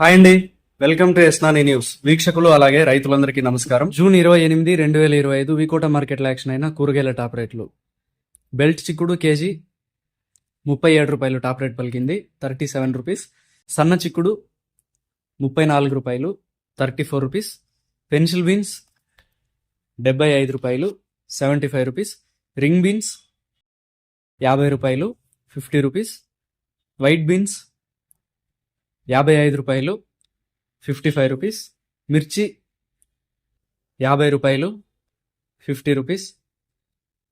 Hi అండి. Welcome to ఎస్నాని news. వీక్షకులు అలాగే రైతులందరికీ నమస్కారం. జూన్ ఇరవై ఎనిమిది రెండు వేల ఇరవై ఐదు వికోట మార్కెట్లో యాక్షన్ అయిన కూరగాయల టాప్ రేట్లు. బెల్ట్ చిక్కుడు కేజీ ముప్పై ఏడు రూపాయలు టాప్ రేట్ పలికింది థర్టీ సెవెన్ రూపీస్. సన్న చిక్కుడు ముప్పై నాలుగు రూపాయలు thirty four rupees. Pencil beans డెబ్బై ఐదు రూపాయలు seventy five rupees. Ring beans యాభై రూపాయలు ఫిఫ్టీ రూపీస్. వైట్ బీన్స్ యాభై ఐదు రూపాయలు ఫిఫ్టీ ఫైవ్ రూపీస్. మిర్చి యాభై రూపాయలు ఫిఫ్టీ రూపీస్.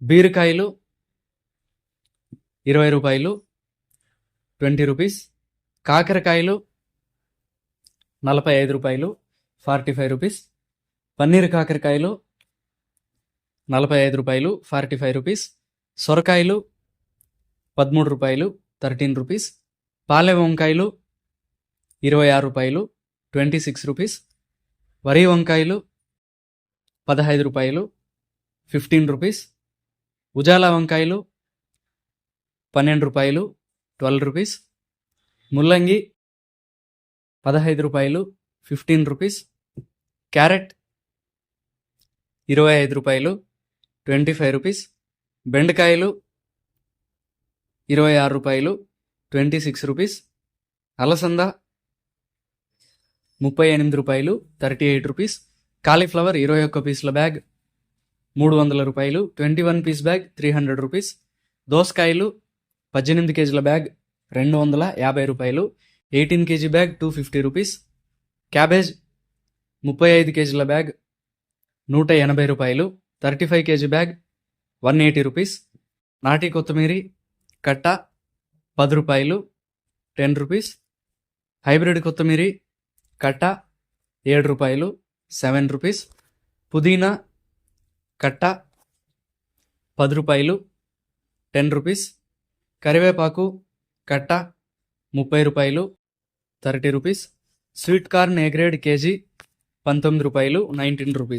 బీరకాయలు ఇరవై రూపాయలు ట్వంటీ రూపీస్. కాకరకాయలు నలభై ఐదు రూపాయలు ఫార్టీ ఫైవ్ రూపీస్. పన్నీర్ కాకరకాయలు నలభై ఐదు రూపాయలు ఫార్టీ ఫైవ్ రూపీస్. సొరకాయలు పదమూడు రూపాయలు థర్టీన్ రూపీస్. పాలె వంకాయలు ఇరవై ఆరు రూపాయలు ట్వంటీ సిక్స్ రూపీస్. వరి వంకాయలు పదహైదు రూపాయలు ఫిఫ్టీన్ రూపీస్. ఉజాలా వంకాయలు పన్నెండు రూపాయలు ట్వెల్వ్ రూపీస్. ముల్లంగి పదహైదు రూపాయలు ఫిఫ్టీన్ రూపీస్. క్యారెట్ ఇరవై ఐదు రూపాయలు ట్వంటీ ఫైవ్ రూపీస్. బెండకాయలు ఇరవై ఆరు రూపాయలు ట్వంటీ సిక్స్ రూపీస్. అలసంద ముప్పై ఎనిమిది రూపాయలు థర్టీ ఎయిట్ రూపీస్ కాలీఫ్లవర్ ఇరవై ఒక్క పీసుల బ్యాగ్ మూడు వందల రూపాయలు twenty one piece bag three hundred rupees దోసకాయలు పద్దెనిమిది కేజీల బ్యాగ్ రెండు వందల యాభై రూపాయలు eighteen kg bag two fifty rupees cabbage ముప్పై ఐదు కేజీల బ్యాగ్ నూట ఎనభై రూపాయలు thirty five kg bag one eighty rupees నాటి కొత్తిమీరి కట్ట పది రూపాయలు టెన్ రూపీస్ హైబ్రిడ్ కొత్తిమీరి కట్ట ఏడు రూపాయలు సెవెన్ రూపీస్. పుదీనా కట్ట పది రూపాయలు టెన్ రూపీస్. కరివేపాకు కట్ట ముప్పై రూపాయలు thirty rupees. Sweet corn A grade kg పంతొమ్మిది రూపాయలు నైన్టీన్ రూపీస్.